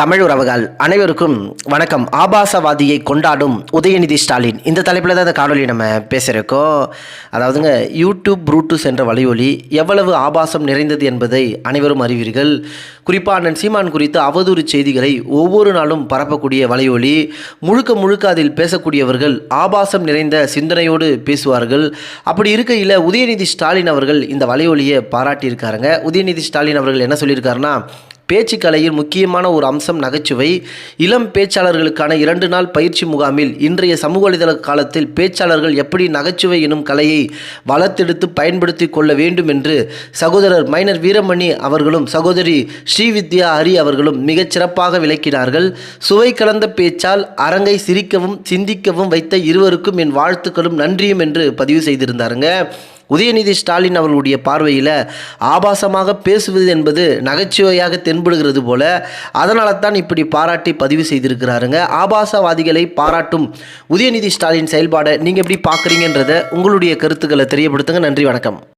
தமிழ் உறவுகள் அனைவருக்கும் வணக்கம். ஆபாசவாதியை கொண்டாடும் உதயநிதி ஸ்டாலின். இந்த தலைப்பில் தான் இந்த காணொலி நம்ம பேசுகிறோம் அதாவதுங்க யூடியூப் ப்ரூட்டூஸ் என்ற வலையொலி எவ்வளவு ஆபாசம் நிறைந்தது என்பதை அனைவரும் அறிவீர்கள். குறிப்பாக அண்ணன் சீமான் குறித்து அவதூறு செய்திகளை ஒவ்வொரு நாளும் பரப்பக்கூடிய வலையொலி முழுக்க முழுக்க அதில் பேசக்கூடியவர்கள் ஆபாசம் நிறைந்த சிந்தனையோடு பேசுவார்கள். அப்படி இருக்கையில் உதயநிதி ஸ்டாலின் அவர்கள் இந்த வலையொலியை பாராட்டியிருக்காருங்க. உதயநிதி ஸ்டாலின் அவர்கள் என்ன சொல்லியிருக்காருன்னா பேச்சு கலையில் முக்கியமான ஒரு அம்சம் நகைச்சுவை. இளம் பேச்சாளர்களுக்கான இரண்டு நாள் பயிற்சி முகாமில் இன்றைய சமூக வலைதள காலத்தில் பேச்சாளர்கள் எப்படி நகைச்சுவை எனும் கலையை வளர்த்தெடுத்து பயன்படுத்தி கொள்ள வேண்டும் என்று சகோதரர் மைனர் வீரமணி அவர்களும் சகோதரி ஸ்ரீவித்யா ஹரி அவர்களும் மிகச் சிறப்பாக விளக்கினார்கள். சுவை கலந்த பேச்சால் அரங்கை சிரிக்கவும் சிந்திக்கவும் வைத்த இருவருக்கும் என் வாழ்த்துக்களும் நன்றியும் என்று பதிவு செய்திருந்தாருங்க. உதயநிதி ஸ்டாலின் அவர்களுடைய பார்வையில் ஆபாசமாக பேசுவது என்பது நகைச்சுவையாக தென்படுகிறது போல அதனால தான் இப்படி பாராட்டி பதிவு செய்திருக்கிறாருங்க. ஆபாசவாதிகளை பாராட்டும் உதயநிதி ஸ்டாலின் செயல்பாடை நீங்கள் எப்படி பார்க்குறீங்கன்றத உங்களுடைய கருத்துக்களை தெரியப்படுத்துங்க. நன்றி வணக்கம்.